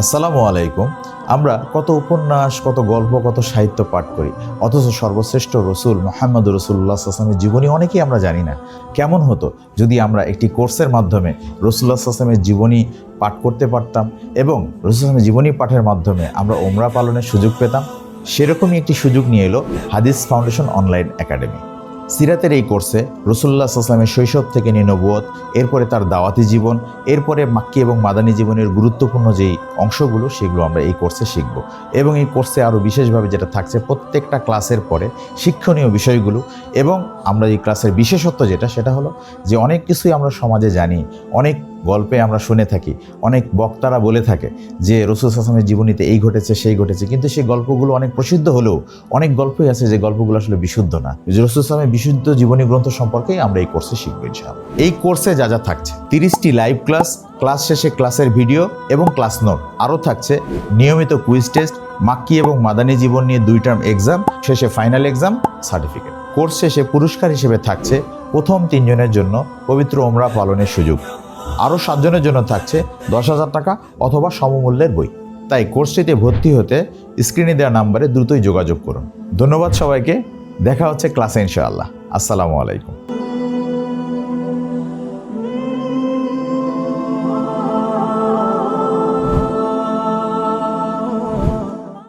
আসসালামু আলাইকুম। আমরা কত উপন্যাস, কত গল্প, কত সাহিত্য পাঠ করি, অথচ সর্বশ্রেষ্ঠ রসুল মোহাম্মদ রসুল্লাহ আসলামের জীবনী অনেকেই আমরা জানি না। কেমন হতো যদি আমরা একটি কোর্সের মাধ্যমে রসুল্লাহ আসলামের জীবনী পাঠ করতে পারতাম এবং রসুল আসলামের জীবনী পাঠের মাধ্যমে আমরা ওমরা পালনের সুযোগ পেতাম? সেরকমই একটি সুযোগ নিয়ে এলো হাদিস ফাউন্ডেশন অনলাইন একাডেমি। সিরাতের এই কোর্সে রসুল্লাহ আসলামের শৈশব থেকে নিয়ে এরপরে তার দাওয়াতি জীবন, এরপরে মাক্কি এবং মাদানী জীবনের গুরুত্বপূর্ণ যেই অংশগুলো, সেগুলো আমরা এই কোর্সে শিখব। এবং এই কোর্সে আরও বিশেষভাবে যেটা থাকছে, প্রত্যেকটা ক্লাসের পরে শিক্ষণীয় বিষয়গুলো এবং আমরা এই ক্লাসের বিশেষত্ব যেটা, সেটা হলো যে অনেক কিছুই আমরা সমাজে জানি, অনেক গল্পে আমরা শুনে থাকি। অনেক বক্তারা বলে থাকে যে, রসুল আসলামের জীবনীতে এই ঘটেছে, সেই ঘটেছে। কিন্তু সেই গল্পগুলো অনেক প্রসিদ্ধ হলেও অনেক গল্পই আছে যে গল্পগুলো আসলে বিশুদ্ধ না। যে রসুল আসলামের বিশুদ্ধ জীবনী গ্রন্থ সম্পর্কেই আমরা এই কোর্সে শিখব ইনশাআল্লাহ। এই কোর্সে যা যা থাকছে, তিরিশটি লাইভ ক্লাস ক্লাস শেষে ক্লাসের ভিডিও এবং ক্লাস নোট। আরও থাকছে নিয়মিত কুইজ টেস্ট, মাক্কি এবং মাদানী জীবন নিয়ে দুই টার্ম এক্সাম, শেষে ফাইনাল এক্সাম, সার্টিফিকেট। কোর্স শেষে পুরস্কার হিসেবে থাকছে প্রথম তিনজনের জন্য পবিত্র ওমরা পালনের সুযোগ। আরও সাতজনের জন্য থাকছে দশ হাজার টাকা অথবা সমমূল্যের বই। তাই কোর্সটিতে ভর্তি হতে স্ক্রিনে দেওয়া নাম্বারে দ্রুতই যোগাযোগ করুন। ধন্যবাদ সবাইকে। দেখা হচ্ছে ক্লাসে ইনশাআল্লাহ। আসসালামু আলাইকুম।